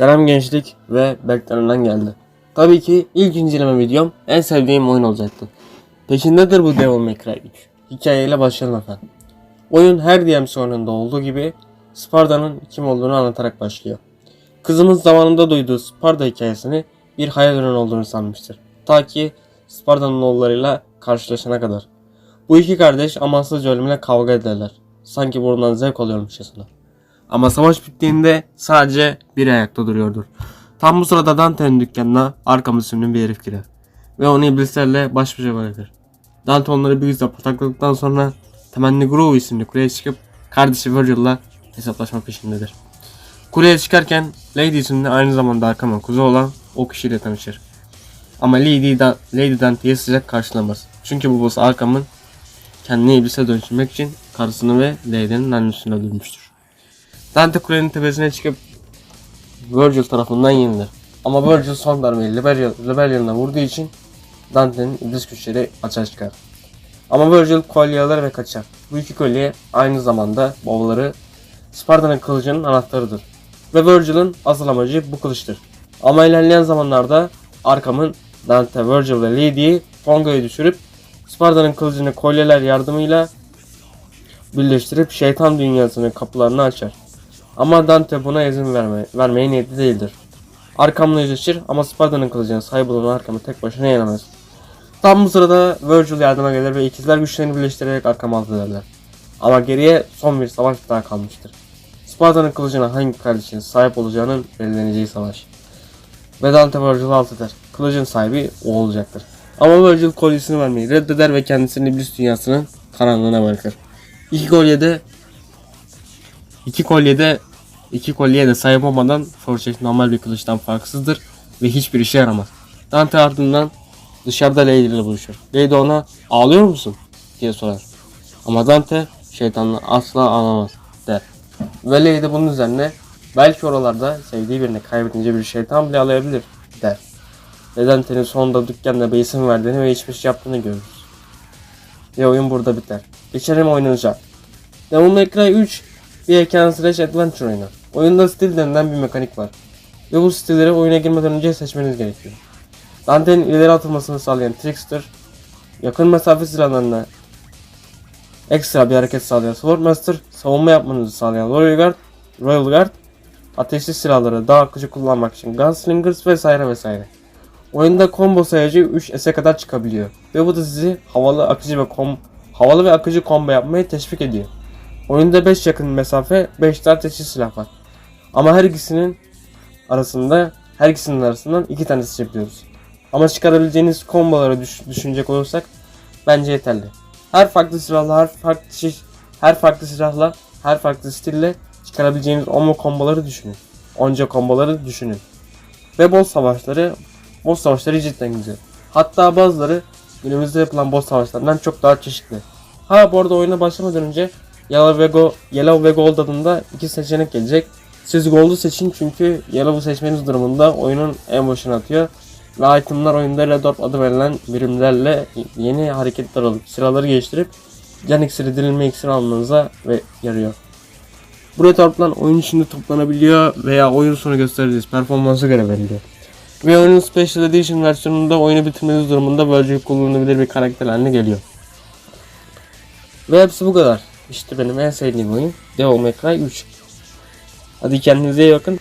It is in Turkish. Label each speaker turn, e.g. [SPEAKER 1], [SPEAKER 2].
[SPEAKER 1] Selam gençlik ve beklenen geldi. Tabii ki ilk inceleme videom en sevdiğim oyun olacaktı. Peşindedir bu Devil May Cry 3. Hikayeyle başlayalım efendim. Oyun her DMC oyununda olduğu gibi Sparta'nın kim olduğunu anlatarak başlıyor. Kızımız zamanında duyduğu Sparta hikayesini bir hayal ürünü olduğunu sanmıştır. Ta ki Sparta'nın oğullarıyla karşılaşana kadar. Bu iki kardeş amansızca ölümle kavga ederler. Sanki bundan zevk alıyormuşçasına. Ama savaş bittiğinde sadece bir ayakta duruyordur. Tam bu sırada Dante'nin dükkanına arkamız isimli bir herif girer. Ve onu iblislerle baş başa bırakır. Dante onları bir yüzle patakladıktan sonra Temenni Grove isimli kuleye çıkıp kardeşi Virgil'la hesaplaşma peşindedir. Kuleye çıkarken Lady isimli aynı zamanda Arkham'ın kuzu olan o kişiyle tanışır. Ama Lady, da Lady Dante'yi sıcak karşılamaz. Çünkü babası Arkham'ın kendini iblise dönüştürmek için karısını ve Lady'nin annesini öldürmüştür. Dante kulenin tepesine çıkıp Virgil tarafından yenilir. Ama Virgil son darbeyi Rebellion, vurduğu için Dante'nin iblis güçleri açığa çıkar. Ama Virgil kolye alır ve kaçar. Bu iki kolye aynı zamanda babaları Sparta'nın kılıcının anahtarıdır. Ve Virgil'in asıl amacı bu kılıçtır. Ama ilerleyen zamanlarda Arkham'ın Dante, Virgil ve Lady'yi Pongo'ya düşürüp Sparta'nın kılıcını kolyeler yardımıyla birleştirip şeytan dünyasının kapılarını açar. Ama Dante buna izin verme, vermeye niyetli değildir. Arkamla yüzleşir ama Sparta'nın kılıcına sahip olan Arkam'ı tek başına yenemez. Tam bu sırada Virgil yardıma gelir ve ikizler güçlerini birleştirerek Arkam'ı alt. Ama geriye son bir savaş daha kalmıştır. Sparta'nın kılıcına hangi kardeşinin sahip olacağının belirleneceği savaş. Ve Dante Virgil'i alt eder. Kılıcın sahibi o olacaktır. Ama Virgil kolyesini vermeyi reddeder ve kendisini iblis dünyasının karanlığına bırakır. İki kolyede İki kolyede iki kolyeye de sahip olmadan Forcheck normal bir kılıçtan farksızdır ve hiçbir işe yaramaz. Dante ardından dışarıda Lady ile buluşur. Lady ona ağlıyor musun diye sorar. Ama Dante şeytanla asla ağlamaz der. Ve Lady bunun üzerine belki oralarda sevdiği birini kaybedince bir şeytan bile ağlayabilir der. Ve Dante'nin sonunda dükkanda bir isim verdiğini ve hiçbir şey yaptığını görürüz. Ve oyun burada biter. Geçelim oynanacak. Devil May Cry 3 bir ekran slash adventure oyunu. Oyunda stil denilen bir mekanik var. Ve bu stilleri oyuna girmeden önce seçmeniz gerekiyor. Dante'nin ileri atılmasını sağlayan Trickster, yakın mesafe silahlarına ekstra bir hareket sağlayan Swordmaster, savunma yapmanızı sağlayan Royal Guard, Royal Guard, ateşli silahları daha akıcı kullanmak için Gunslingers vesaire vesaire. Oyunda combo sayacı 3 S'e kadar çıkabiliyor ve bu da sizi havalı akıcı ve kom havalı ve akıcı combo yapmaya teşvik ediyor. Oyunda 5 yakın mesafe, 5 tane ateşli silah var. Ama her ikisinin arasında, her ikisinin arasından 2 tane seçebiliyoruz. Ama çıkarabileceğiniz komboları düş- düşünecek olursak bence yeterli. Her farklı silahla, her farklı şey, her farklı silahla, her farklı stille çıkarabileceğiniz ombo komboları düşünün. Onca komboları düşünün. Ve boss savaşları, boss savaşları cidden güzel. Hatta bazıları günümüzde yapılan boss savaşlarından çok daha çeşitli. Ha bu arada oyuna başlamadan önce Yellow ve, Go, Yellow ve Gold adında iki seçenek gelecek. Siz Gold'u seçin çünkü Yellow'u seçmeniz durumunda oyunun en başına atıyor. Ve itemlar oyunda Red Orb adı verilen birimlerle yeni hareketler alıp silahları geliştirip can iksiri, dirilme iksiri almanıza ve yarıyor. Bu Red Orb'lar oyun içinde toplanabiliyor veya oyun sonu gösterdiğiniz performansa göre veriliyor. Ve oyunun Special Edition versiyonunda oyunu bitirmeniz durumunda böylece kullanılabilir bir karakter haline geliyor. Ve hepsi bu kadar. İşte benim en sevdiğim oyun Devil May Cry 3. Hadi kendinize iyi bakın.